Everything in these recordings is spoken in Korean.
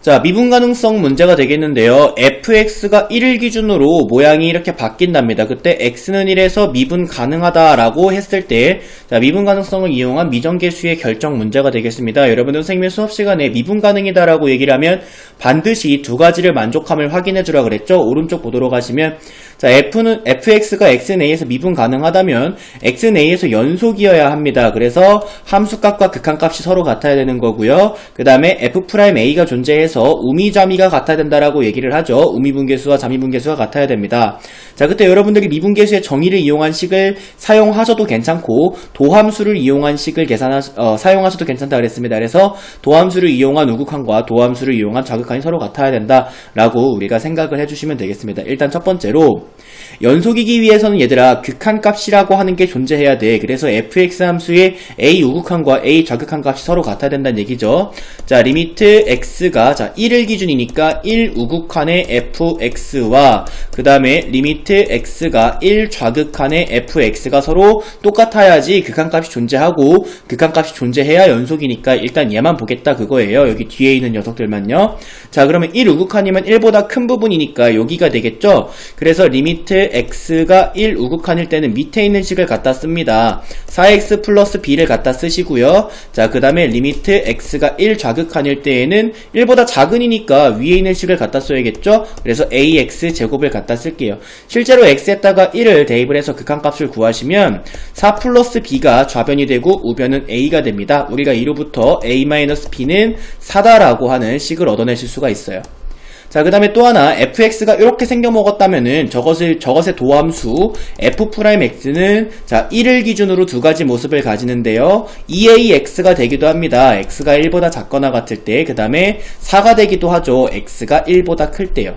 자, 미분 가능성 문제가 되겠는데요. fx가 1을 기준으로 모양이 이렇게 바뀐답니다. 그때 x는 1에서 미분 가능하다라고 했을 때, 자, 미분 가능성을 이용한 미정계수의 결정 문제가 되겠습니다. 여러분은 생명 수업 시간에 미분 가능이다라고 얘기를 하면 반드시 두 가지를 만족함을 확인해 주라 그랬죠. 오른쪽 보도록 하시면, 자, f는, fx가 x는 a에서 미분 가능하다면, x는 a에서 연속이어야 합니다. 그래서 함수값과 극한값이 서로 같아야 되는 거고요. 그 다음에 f'a가 존재해서 우미좌미가 같아야 된다라고 얘기를 하죠. 우미분계수와 자미분계수가 같아야 됩니다. 자, 그때 여러분들이 미분계수의 정의를 이용한 식을 사용하셔도 괜찮고, 도함수를 이용한 식을 계산하, 어, 사용하셔도 괜찮다 그랬습니다. 그래서 도함수를 이용한 우극한과 도함수를 이용한 좌극한이 서로 같아야 된다라고 우리가 생각을 해주시면 되겠습니다. 일단 첫 번째로, 연속이기 위해서는 얘들아 극한값이라고 하는 게 존재해야 돼. 그래서 fx 함수의 a 우극한과 a 좌극한 값이 서로 같아야 된다는 얘기죠. 자, 리미트 x가 자 1을 기준이니까 1 우극한의 fx와 그 다음에 리미트 x가 1 좌극한의 fx가 서로 똑같아야지 극한값이 존재하고 극한값이 존재해야 연속이니까 일단 얘만 보겠다 그거예요. 여기 뒤에 있는 녀석들만요. 자, 그러면 1 우극한이면 1보다 큰 부분이니까 여기가 되겠죠. 그래서 리 미트 x가 1 우극한일 때는 밑에 있는 식을 갖다 씁니다. 4x 플러스 b를 갖다 쓰시고요. 자, 그 다음에 리미트 x가 1 좌극한일 때에는 1보다 작은이니까 위에 있는 식을 갖다 써야겠죠? 그래서 ax 제곱을 갖다 쓸게요. 실제로 x에다가 1을 대입을 해서 극한값을 구하시면 4 플러스 b가 좌변이 되고 우변은 a가 됩니다. 우리가 이로부터 a-b는 4다라고 하는 식을 얻어내실 수가 있어요. 자, 그 다음에 또 하나, fx가 이렇게 생겨 먹었다면은, 저것을, 저것의 도함수, f'x는, 자, 1을 기준으로 두 가지 모습을 가지는데요. 2ax가 되기도 합니다. x가 1보다 작거나 같을 때, 그 다음에 4가 되기도 하죠. x가 1보다 클 때요.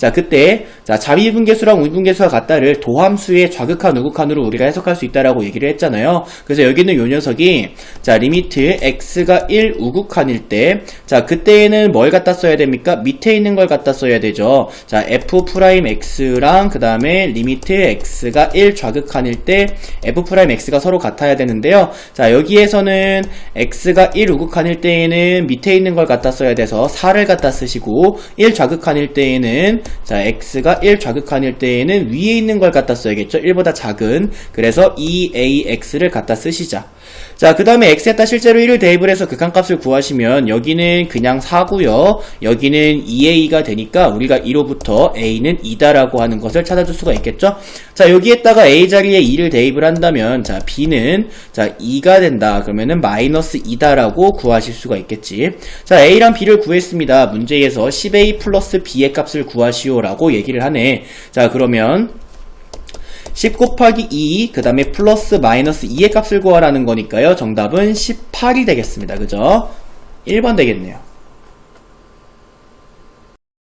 자, 그때, 자, 자미분계수랑 우미분계수가 같다를 도함수의 좌극한, 우극한으로 우리가 해석할 수 있다라고 얘기를 했잖아요. 그래서 여기는 요 녀석이, 자, 리미트 x가 1 우극한일 때, 자, 그때에는 뭘 갖다 써야 됩니까? 밑에 있는 걸 갖다 써야 되죠. 자, f'x랑 그 다음에 리미트 x가 1 좌극한일 때, f'x가 서로 같아야 되는데요. 자, 여기에서는 x가 1 우극한일 때에는 밑에 있는 걸 갖다 써야 돼서 4를 갖다 쓰시고, 1 좌극한일 때에는 자, x가 1 좌극한일 때에는 위에 있는 걸 갖다 써야겠죠. 1보다 작은. 그래서 2ax를 갖다 쓰시자. 자, 그 다음에 x에다 실제로 1을 대입을 해서 극한값을 구하시면 여기는 그냥 4고요. 여기는 2a가 되니까 우리가 2로부터 a는 2다라고 하는 것을 찾아줄 수가 있겠죠. 자, 여기에다가 a 자리에 2를 대입을 한다면 자, b는 자, 2가 된다. 그러면은 마이너스 2다라고 구하실 수가 있겠지. 자, a랑 b를 구했습니다. 문제에서 10a 플러스 b의 값을 구하시오라고 얘기를 하네. 자, 그러면 10 곱하기 2, 그 다음에 플러스 마이너스 2의 값을 구하라는 거니까요. 정답은 18이 되겠습니다. 그죠? 1번 되겠네요.